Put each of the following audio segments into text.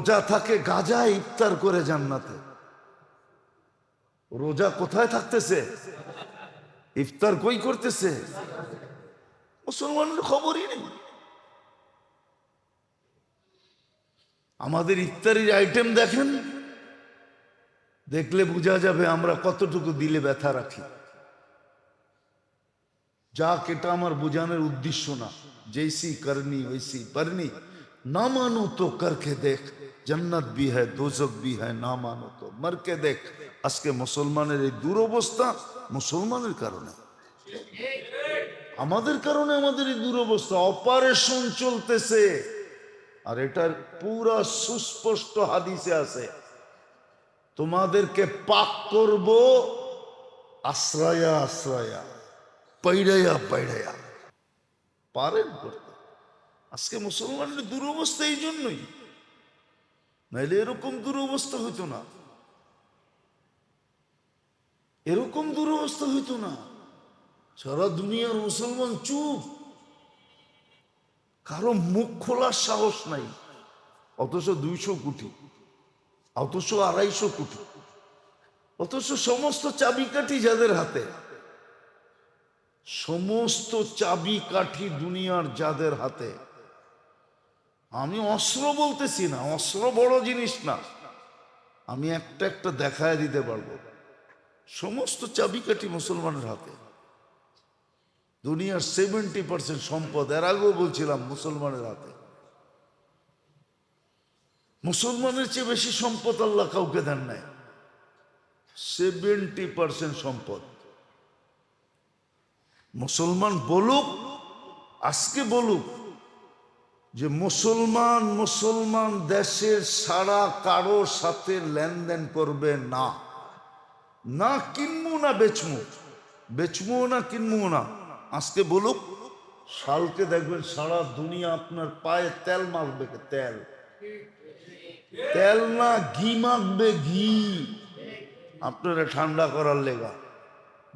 রোজা থাকে, গাজা ইফতার করে জান্নাতে। রোজা কোথায় থাকতেছে? ইফতার কই করতেছে? মুসলমানের খবরই নেই। আমাদের ইফতারির আইটেম দেখেন, দেখলে বোঝা যাবে আমরা কতটুকু দিলে ব্যথা রাখি। যাক এটা আমার বোঝানোর উদ্দেশ্য না। জৈসি করনি, ওইসি পারনি। না মানো তো করকে দেখ। জন্নত বি হ্যায়, দোজক বি হ্যায়, না মানো তো। মরকে দেখ, আজকে মুসলমানের এই দুরবস্থা মুসলমানের কারণে। আমাদের কারণে আমাদের এই দুরবস্থা, অপারেশন চলতেছে। আর এটার পুরা সুস্পষ্ট হাদিসে আছে, তোমাদেরকে পাক করব আশ্রয়া আশ্রয়া পৈড়াইয়া পৈড়াইয়া পারেন করতে। আজকে মুসলমানের দুরবস্থা এই জন্যই। নাইলে এরকম দুরবস্থা হইতো না। এরকম দুরবস্থা হইতো না। সারা দুনিয়ার মুসলমান চুপ। কারও মুখ খোলার সাহস নাই। অথচ দুইশো কোটি, অথচ আড়াইশো কোটি, অথচ সমস্ত চাবিকাঠি যাদের হাতে, সমস্ত চাবিকাঠি দুনিয়ার যাদের হাতে আমি অস্ত্র বলতেছি না, অস্ত্র বড় জিনিস না। আমি একটা একটা দেখায় দিতে পারব। সমস্ত চাবিকাঠি মুসলমানের হাতে। দুনিয়ার সেভেন্টি পার্সেন্ট সম্পদ, এর আগেও বলছিলাম মুসলমানের হাতে। মুসলমানের চেয়ে বেশি সম্পদ আল্লাহ কাউকে দেন নাই। সেভেন্টি পার্সেন্ট সম্পদ। মুসলমান বলুক, আজকে বলুক যে মুসলমান মুসলমান দেশের সারা কারোর সাথে লেনদেন করবে না। না কিনবো না বেচমু বেচমু না কিনবো না। আজকে বলুক শালকে দেখবেন সারা দুনিয়া আপনার পায়ে তেল মাখবে? তেল। তেল না ঘি মাখবে ঘি। আপনারা ঠান্ডা করার লেগা।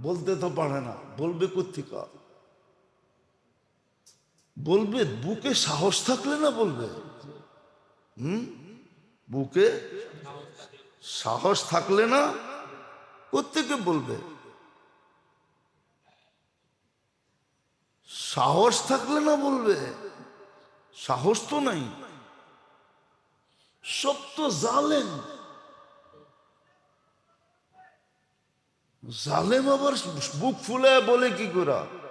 বলতে তো পারে না। বলবে কোথেকা বলবে, বুকে সাহস থাকলে না বলবে? হুম? বুকে সাহস থাকলে না কোথেকে বলবে। সাহস থাকলে না বলবে। সাহস তো নাই। সব তো জালেন জালেম আবার বুক ফুলে বলে কি করা?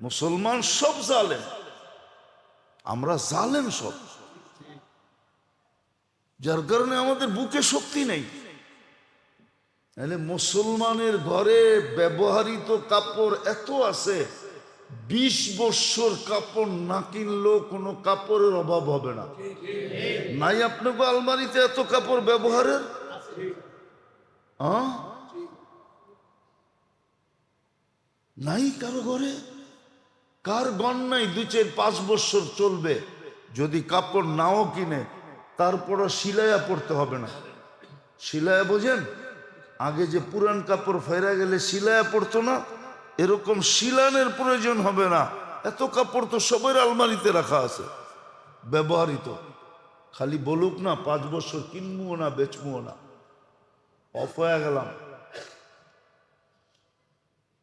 মুসলমান সব জালেম। আমরা জালেম সব। যার কারণে আমাদের বুকে শক্তি নেই। তাহলে মুসলমানের ঘরে ব্যবহারিত কাপড় এত আছে, বিশ বৎসর কাপড় না কিনলেও কোনো কাপড়ের অভাব হবে না। নাই আপনাকে আলমারিতে এত কাপড় ব্যবহারের? নাই কারও ঘরে? কার গণ নাই দুই চার পাঁচ বছর চলবে? যদি কাপড় নাও কিনে, তারপরও সিলাইয়া পড়তে হবে না। সিলাইয়া বোঝেন? আগে যে পুরান কাপড় ফেরা গেলে সিলাইয়া পড়তো না, এরকম শিলানের প্রয়োজন হবে না। এত কাপড় তো সবের আলমারিতে রাখা আছে। ব্যবহারিত খালি বলুক না, পাঁচ বছর কিনবো না, বেচবো না। অফ হয়ে গেলাম।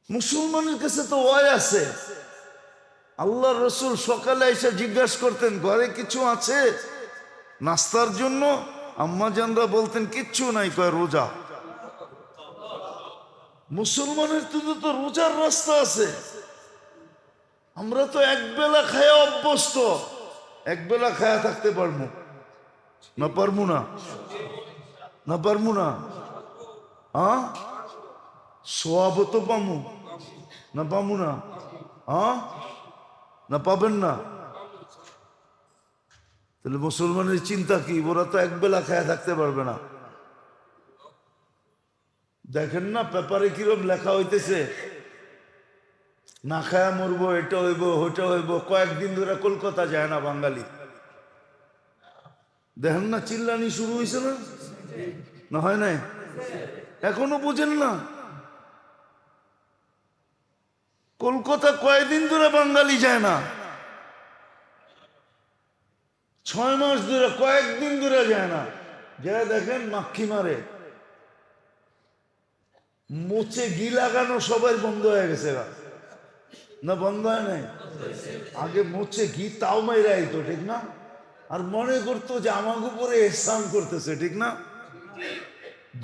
মুসলমানের কাছে তো ওয়াই আছে। আল্লাহ রসুল সকালে এসে জিজ্ঞাসা করতেন, ঘরে কিছু আছে? নাস্তার জন্য আম্মা জানরা বলতেন, কিচ্ছু নাই, কয় রোজা। মুসলমানের তো তো রোজার রাস্তা আছে। আমরা তো একবেলা খায়া অভ্যস্ত একবেলা খায়া থাকতে পারব। না পারব না? না পারব না? হ্যাঁ সোয়াব তো পামু। না পামু না? হ্যাঁ না পাবেন না? তাহলে মুসলমানের চিন্তা কি? ওরা তো একবেলা খায়া থাকতে পারবে না। দেখেন না, পেপারে কিরম লেখা হইতেছে। না খায়া মরবো, এটা হইব, ওইটা হইব, কয়েকদিন ধরে কলকাতা যায় না বাঙালি। দেখেন না, চিল্লানি শুরু হয়েছে না? না হয় নাই? এখনও বুঝেন না? কলকাতা কয়েকদিন ধরে বাঙালি যায় না। ছয় মাস ধরে, কয়েকদিন ধরে যায় না। যারা দেখেন মাক্ষি মারে। মোচে ঘি লাগানো সবাই বন্ধ হয়ে গেছে না, বন্ধ হয় নাই? আগে মোচে ঘি তাও মাইরা আইতো, ঠিক না? আর মনে করতো যে আমাকে উপরে এহসান করতেছে, ঠিক না?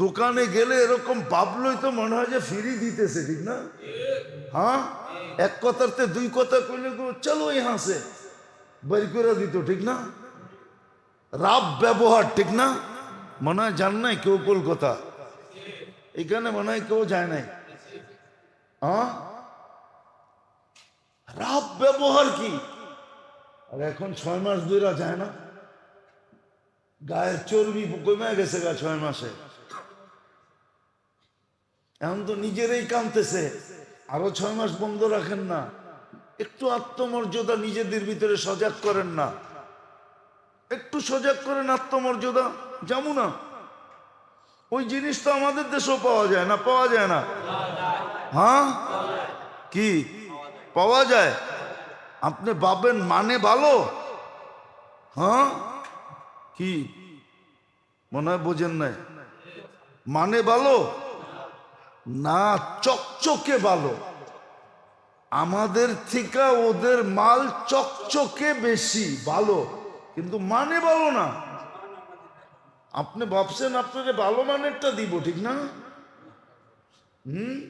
দোকানে গেলে এরকম ভাবলই তো মনে হয় যে ফ্রি দিতেছে, ঠিক না? হ্যাঁ? এক কথাতে দুই কথা কইলে চলো হাসে। বের করে দিত, ঠিক না? রাব ব্যবহার, ঠিক না? মনে হয় জান নাই কেউ কলকাতা। এখানে মনে হয় কেউ যায় নাই। হ্যাঁ রাব ব্যবহার কি? আর এখন ছয় মাস ধরে যায় না? গায়ের চর্বি কমে গেছে গা ছয় মাসে। এখন তো নিজেরাই কামতেছে আরও ছয় মাস বন্ধ রাখেন না। একটু আত্মমর্যাদা নিজেদের ভিতরে সজাগ করেন না। একটু সজাগ করেন আত্মমর্যাদা যেমন না। ওই জিনিস তো আমাদের দেশেও পাওয়া যায় না, পাওয়া যায় না। হ্যাঁ? কি? পাওয়া যায়। আপনি ভাবেন মানে ভালো? হ্যাঁ? কি? মনে হয় বোঝেন নাই। মানে ভালো? না চকচকে ভালো। আমাদের থেকে ওদের মাল চকচকে বেশি, ভালো। কিন্তু মানে ভালো না। আপনি ভাবছেন আপনাকে ভালো মানেরটা দিব, ঠিক না? হুম?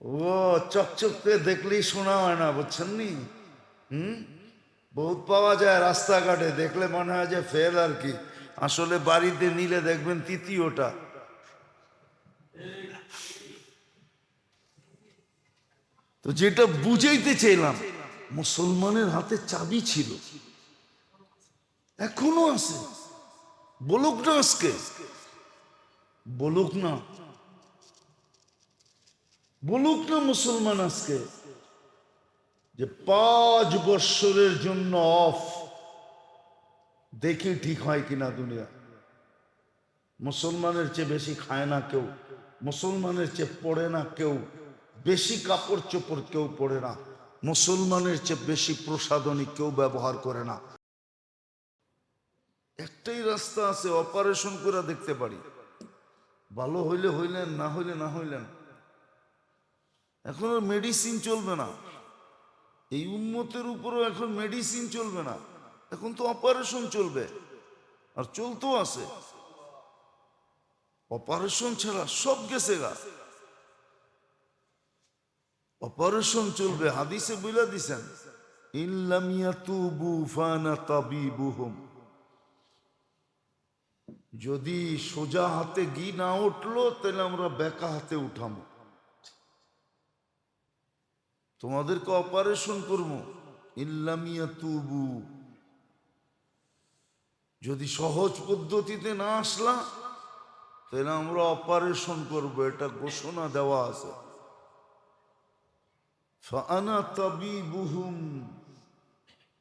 ও, চকচকে দেখলেই শোনা হয় না, বুঝছেন নি? হুম? বহুত পাওয়া যায় রাস্তাঘাটে, দেখলে মনে হয় যে ফেল আর কি। আসলে বাড়িতে নিলে দেখবেন তৃতীয়টা। তো যেটা বুঝাইতে চাইলাম, মুসলমানের হাতে চাবি ছিল। এখনও আছে। বলুক না আজকে। বলুক না। বলুক না মুসলমান আজকে। যে পাঁচ বৎসরের জন্য অফ দেখি ঠিক হয় কিনা দুনিয়া। মুসলমানের চেয়ে বেশি খায় না কেউ, মুসলমানের চেয়ে পড়ে না কেউ, বেশি কাপড় চোপড় কেউ পড়ে না, মুসলমানের চেয়ে বেশি প্রসাধনী কেউ ব্যবহার করে না। একটাই রাস্তা আছে, অপারেশন করে দেখতে পারি। ভালো হইলে হইলেন, না হইলে না হইলেন। এখন মেডিসিন চলবে না। এই উন্মতের উপরও এখন মেডিসিন চলবে না। এখন তো অপারেশন চলবে। আর চলতো আছে। অপারেশন ছাড়া সব গেছে গা। অপারেশন চলবে, হাদিসে বুঝলা দিছেন যদি সোজা হাতে গি না উঠল, তাহলে আমরা বেকা হাতে উঠামো। তোমাদেরকে অপারেশন করব। ইল্লামিয়া তুবু যদি সহজ পদ্ধতিতে না আসলা, তাহলে আমরা অপারেশন করব, এটা ঘোষণা দেওয়া আছে।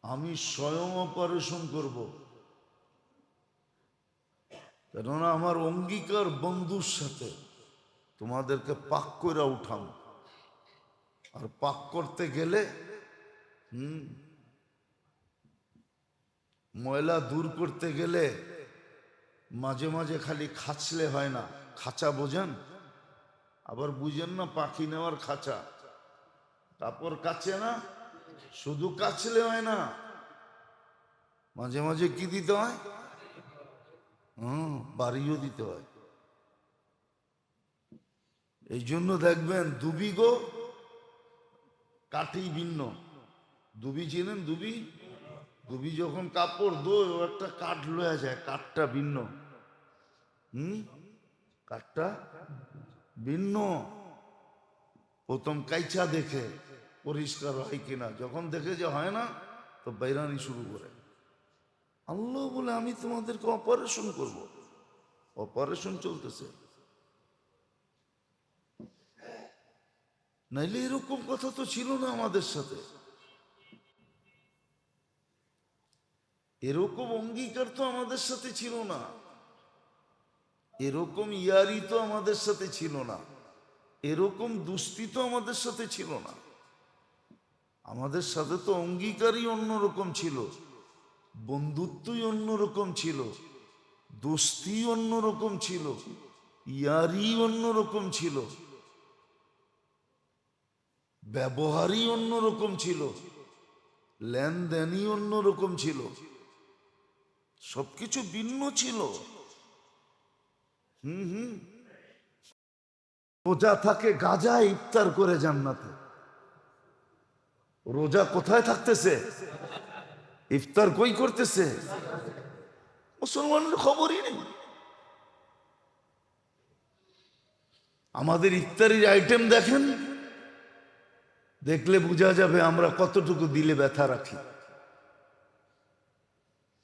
আমি স্বয়ং অপারেশন করব। কেননা আমার অঙ্গীকার বন্ধুর সাথে তোমাদেরকে পাক করে উঠাম। আর পাক করতে গেলে, হুম ময়লা দূর করতে গেলে মাঝে মাঝে খালি খাচলে হয় না। খাঁচা বোঝেন? আবার বুঝেন না পাখি নেওয়ার খাঁচা। কাপড় কাছে না? শুধু কাছলে হয় না। মাঝে মাঝে কি দিতে হয়? হুম, বাড়িও দিতে হয়। এই জন্য দেখবেন দুবি গো কাঠি ভিন্ন। দুবি চিনেন দুবি? দুবি যখন কাপড় ও একটা কাঠ লয়ে যায়, কাঠটা ভিন্ন। হুম? কাঠটা ভিন্ন। প্রথম কাইচা দেখে পরিষ্কার হয় কিনা। যখন দেখে যে হয় না, তো বাইরানি শুরু করে। আল্লাহ বলে, আমি তোমাদেরকে অপারেশন করব। অপারেশন চলতেছে। নাইলে এরকম কথা তো ছিল না আমাদের সাথে। এরকম অঙ্গীকার তো আমাদের সাথে ছিল না। এরকম ইয়ারি তো আমাদের সাথে ছিল না। এরকম দুস্তি তো আমাদের সাথে ছিল না। আমাদের সাথে তো অঙ্গীকারই অন্যরকম ছিল, বন্ধুত্বই অন্যরকম ছিল, দোস্তি অন্যরকম ছিল, ইয়ারি অন্যরকম ছিল, ব্যবহারই অন্যরকম ছিল, লেনদেনই অন্যরকম ছিল। সবকিছু ভিন্ন ছিল। হুম হুম। রোজা থাকে, গাজা ইফতার করে জান্নাতে। রোজা কোথায় থাকতেছে? ইফতার কই করতেছে? মুসলমানের খবরই নেই। আমাদের ইফতারির আইটেম দেখেন। দেখলে বোঝা যাবে আমরা কতটুকু দিলে ব্যথা রাখি।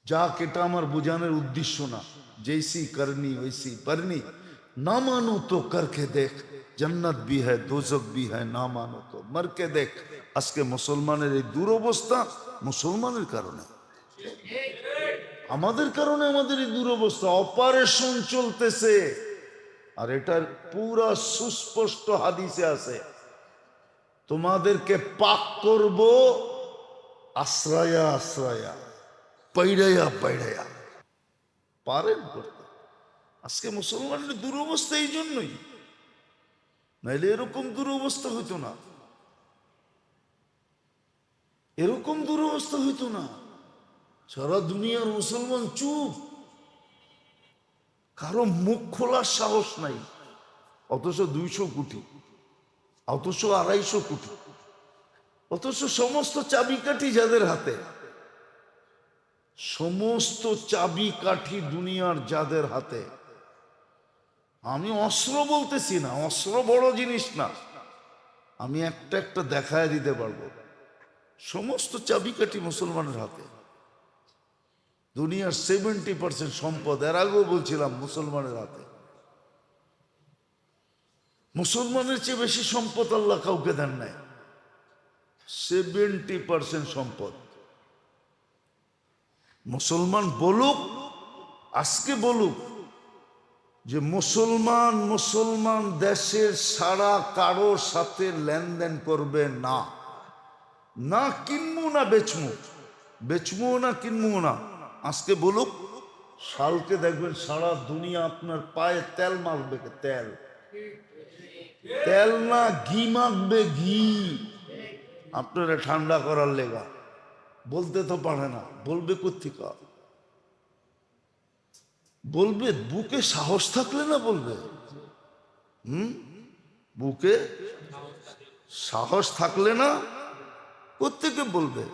যাক এটা আমার বোঝানোর উদ্দেশ্য না জৈসি করনি ওইসি পারনি না মানো তো করকে দেখ জন্নত বি হ্যায় দোজক বি হ্যায় না মানো তো মরকে দেখ আজকে মুসলমানের এই দুরবস্থা মুসলমানের কারণে আমাদের কারণে আমাদের এই দুরবস্থা অপারেশন চলতেছে আর এটার পুরা সুস্পষ্ট হাদিসে আছে তোমাদেরকে পাক করব আশ্রয়া আশ্রয়া পৈড়াইয়া পৈড়াইয়া পারেন করতে আজকে মুসলমানের দুরবস্থা এই জন্যই নাইলে এরকম দুরবস্থা হইতো না এরকম দুরবস্থা হইতো না সারা দুনিয়ার মুসলমান চুপ কারও মুখ খোলার সাহস নাই অথচ দুইশো কোটি অথচ আড়াইশো কোটি অথচ সমস্ত চাবিকাঠি যাদের হাতে সমস্ত চাবিকাঠি দুনিয়ার যাদের হাতে। আমি অস্ত্র বলতেছি না, অস্ত্র বড় জিনিস না। আমি একটা একটা দেখায় দিতে পারব। সমস্ত চাবিকাঠি মুসলমানের হাতে। দুনিয়ার সেভেন্টি পার্সেন্ট সম্পদ, এর আগেও বলছিলাম মুসলমানের হাতে। মুসলমানের চেয়ে বেশি সম্পদ আল্লাহ কাউকে দেন নাই। সেভেন্টি পার্সেন্ট সম্পদ। মুসলমান বলুক, আজকে বলুক যে মুসলমান মুসলমান দেশের সারা কারোর সাথে লেনদেন করবে না। না কিনবো, না বেচমু বেচমু না কিনবো না। আজকে বলুক শালকে দেখবেন সারা দুনিয়া আপনার পায়ে তেল মাখবে? তেল। তেল না ঘি মাখবে, ঘি। আপনারা ঠান্ডা করার লেগা। বলতে তো পারে না, বলবে কোথেকা বলবে বুকে সাহস থাকলে না বলবে? হুম? বুকে সাহস থাকলে না কোথেকে বলবে?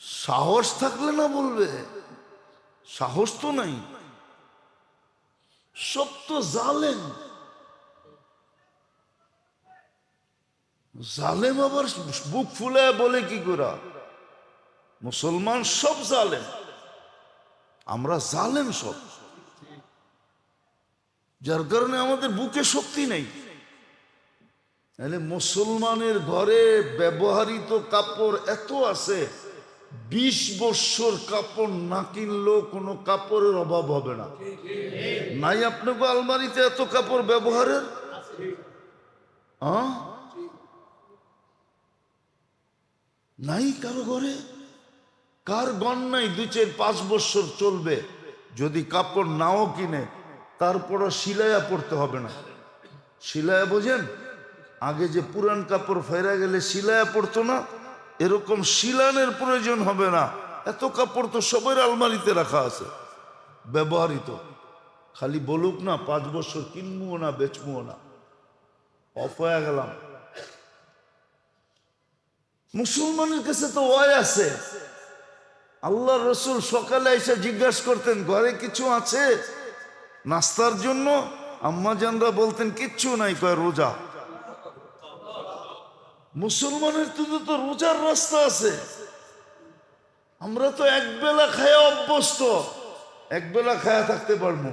সাহস থাকলে না বলবে? সাহস তো নাই। সব তো জালেম। জালেম আবার বুক ফুলে বলে কি করা মুসলমান সব জালেম। আমরা জালেম সব। যার কারণে আমাদের বুকে শক্তি নেই। মুসলমানের ঘরে ব্যবহারিত কাপড় এত আছে, বিশ বৎসর কাপড় না কিনলেও কোনো কাপড়ের অভাব হবে না। নাই আপনাকে আলমারিতে এত কাপড় ব্যবহারের? হ্যাঁ নাই কারও ঘরে? কার গণ নাই? দুই চার পাঁচ বছর চলবে। যদি কাপড় নাও কিনে, তারপরও সিলাইয়া পড়তে হবে না। সিলাইয়া বোঝেন? আগে যে পুরান কাপড় ফেরা গেলে সিলাইয়া পড়তো না, এরকম শিলানের প্রয়োজন হবে না। এত কাপড় তো সবের আলমারিতে রাখা আছে। ব্যবহৃত। খালি বলুক না, পাঁচ বছর কিনবো না, বেচবো না। অফ হয়ে গেলাম। মুসলমানের কাছে তো ওয়াই আছে। আল্লাহ রসুল সকালে এসে জিজ্ঞাসা করতেন, ঘরে কিছু আছে? নাস্তার জন্য আম্মাজানরা বলতেন, কিচ্ছু নাই, কয় রোজা। মুসলমানের তো তো রোজার রাস্তা আছে। আমরা তো এক বেলা খায়া অভ্যস্ত এক বেলা খায়া থাকতে পারব।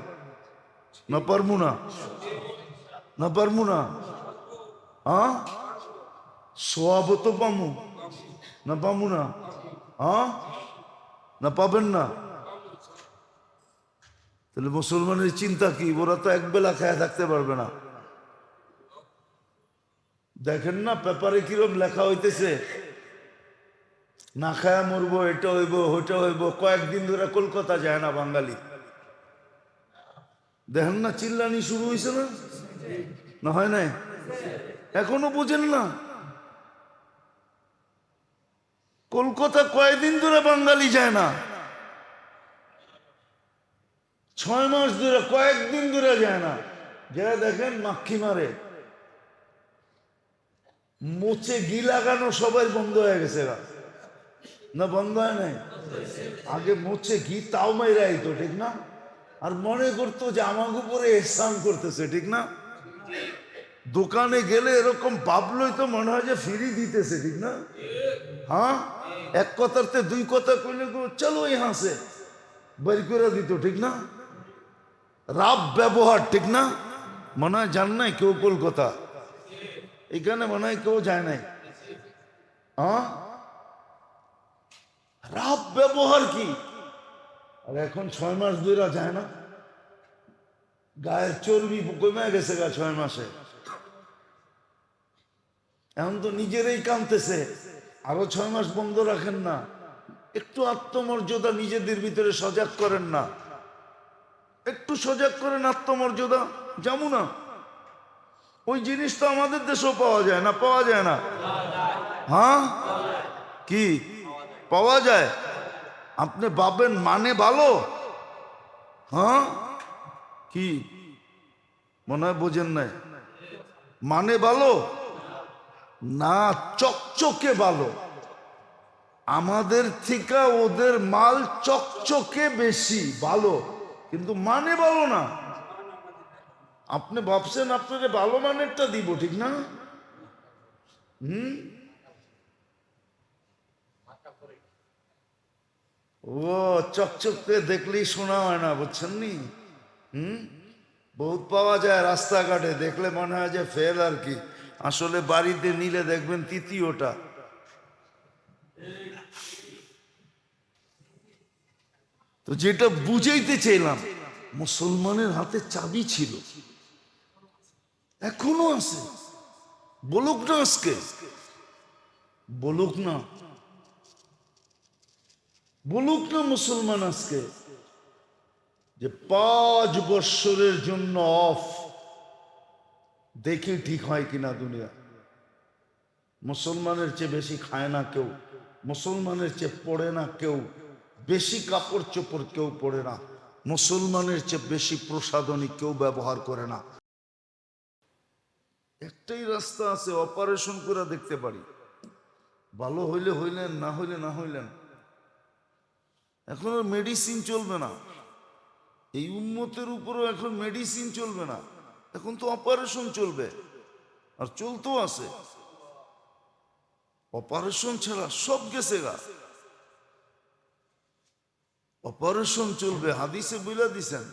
না পারব না? না পারব না? হ্যাঁ সোয়াব তো পামু না পামু না। হ্যাঁ? না পাবেন না। তাহলে মুসলমানের চিন্তা কি? ওরা তো এক বেলা খায়া থাকতে পারবে না। দেখেন না, পেপারে কিরম লেখা হইতেছে। না খায়া মরবো, এটা হইব, ওইটা হইব, কয়েকদিন ধরে কলকাতা যায় না বাঙালি। দেখেন না, চিল্লানি শুরু হয়েছে না? না হয় নাই? এখনও বোঝেন না? কলকাতা কয়েকদিন ধরে বাঙালি যায় না? ছয় মাস ধরে, কয়েকদিন ধরে যায় না। যারা দেখেন মাক্ষি মারে। মোচে ঘি লাগানো সবাই বন্ধ হয়ে গেছে না, বন্ধ হয় নাই? আগে মোচে ঘি তাও মাইরা আইতো, ঠিক না? আর মনে করতো যে আমার উপরে এহসান করতেছে, ঠিক না? দোকানে গেলে এরকম ভাবলই তো মনে হয় যে ফিরি দিতেছে, ঠিক না? হ্যাঁ? এক কথাতে দুই কথা কইলে চলো ইহা সে। বের করে দিত, ঠিক না? রাব ব্যবহার, ঠিক না? মনে হয় জান নাই কেউ কলকাতা। এখানে মনে হয় কেউ যায় নাই। হ্যাঁ রাব ব্যবহার কি? আর এখন ছয় মাস দুইরা যায় না। গায়ের চর্বি কমে গেছে গা ছয় মাসে। এখন তো নিজেরাই কামতেছে আরও ছয় মাস বন্ধ রাখেন না। একটু আত্মমর্যাদা নিজেদের ভিতরে সজাগ করেন না। একটু সজাগ করেন আত্মমর্যাদা যেমন না। ওই জিনিস তো আমাদের দেশেও পাওয়া যায় না, পাওয়া যায় না। হ্যাঁ? কি? পাওয়া যায়। আপনি ভাবেন মানে ভালো? হ্যাঁ? কি? মনে হয় বোঝেন নাই। মানে ভালো? না চকচকে ভালো। আমাদের থেকে ওদের মাল চকচকে বেশি, ভালো। কিন্তু মানে ভালো না। আপনি ভাবছেন আপনাকে ভালো মানেরটা দিব, ঠিক না? হুম? ও, চকচকে দেখলেই শোনা হয় না, বুঝছেন নি? হুম? বহুত পাওয়া যায় রাস্তাঘাটে, দেখলে মনে হয় যে ফেল আর কি। আসলে বাড়িতে নিলে দেখবেন তৃতীয়টা। তো যেটা বুঝাইতে চাইলাম, মুসলমানের হাতে চাবি ছিল। এখনও আছে। বলুক না আজকে। বলুক না। বলুক না মুসলমান আজকে যে পাঁচ বৎসরের জন্য অফ দেখি ঠিক হয় কিনা দুনিয়া। মুসলমানের চেয়ে বেশি খায় না কেউ, মুসলমানের চেয়ে পড়ে না কেউ, বেশি কাপড় চোপড় কেউ পড়ে না, মুসলমানের চেয়ে বেশি প্রসাধনী কেউ ব্যবহার করে না। একটাই রাস্তা আছে, অপারেশন করে দেখতে পারি। ভালো হইলে হইলেন, না হইলে না হইলেন। এখন মেডিসিন চলবে না। এই উন্মতের উপরও এখন মেডিসিন চলবে না। এখন তো অপারেশন চলবে। আর চলতেও আছে। অপারেশন ছাড়া সব গেছে গা। অপারেশন চলবে, হাদিসে বুঝলা দিছেন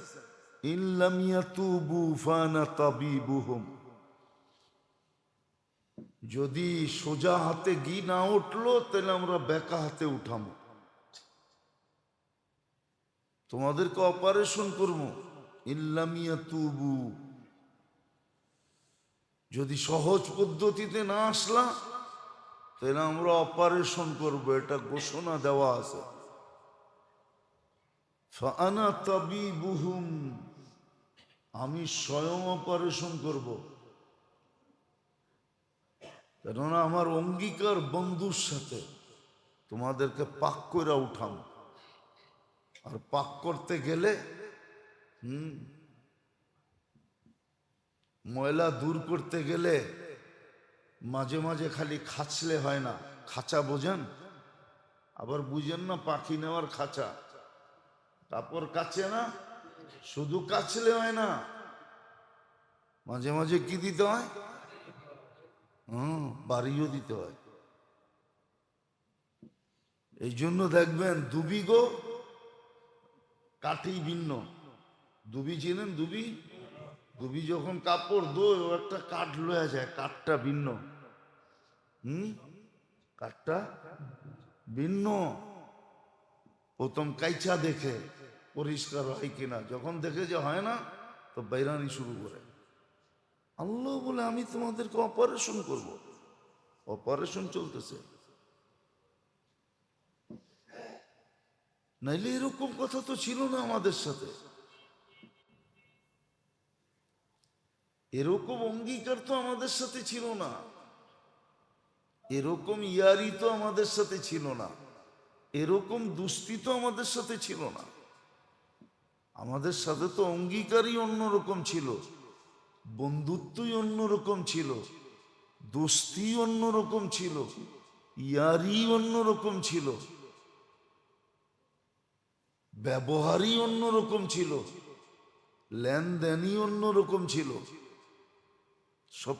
যদি সোজা হাতে ঘি না উঠল, তাহলে আমরা বেকা হাতে উঠামো। তোমাদেরকে অপারেশন করব ইল্লামিয়া তুবু যদি সহজ পদ্ধতিতে না আসলা, তাহলে আমরা অপারেশন করব, এটা ঘোষণা দেওয়া আছে। আমি স্বয়ং অপারেশন করব। কেননা আমার অঙ্গীকার বন্ধুর সাথে তোমাদেরকে পাক করে উঠাম আর পাক করতে গেলে, হুম ময়লা দূর করতে গেলে মাঝে মাঝে খালি খাঁচলে হয় না। খাঁচা বোঝেন? আবার বুঝেন না, পাখি নেওয়ার খাঁচা। কাপড় কাছে না? শুধু কাছলে হয় না। মাঝে মাঝে কি দিতে হয়? হুম, বাড়িও দিতে হয়। এই জন্য দেখবেন দুবি গো কাঠি ভিন্ন। দুবি চিনেন দুবি? দুবি যখন কাপড় দোয়, ও একটা কাঠ লয়া যায়, কাঠটা ভিন্ন। হুম? কাঠটা ভিন্ন। প্রথম কাইচা দেখে পরিষ্কার হয় কিনা। যখন দেখে যে হয় না, তো বাইরানি শুরু করে। আল্লাহ বলে, আমি তোমাদেরকে অপারেশন করব। অপারেশন চলতেছে। নাইলে এরকম কথা তো ছিল না আমাদের সাথে। এরকম অঙ্গীকার তো আমাদের সাথে ছিল না। এরকম ইয়ারি তো আমাদের সাথে ছিল না। এরকম দুস্তি তো আমাদের সাথে ছিল না। আমাদের সাথে তো অঙ্গীকারই অন্যরকম ছিল, বন্ধুত্বই অন্যরকম ছিল, দোস্তি অন্যরকম ছিল, ইয়ারি অন্যরকম ছিল, ব্যবহারই অন্যরকম ছিল, লেনদেনই অন্যরকম ছিল। সব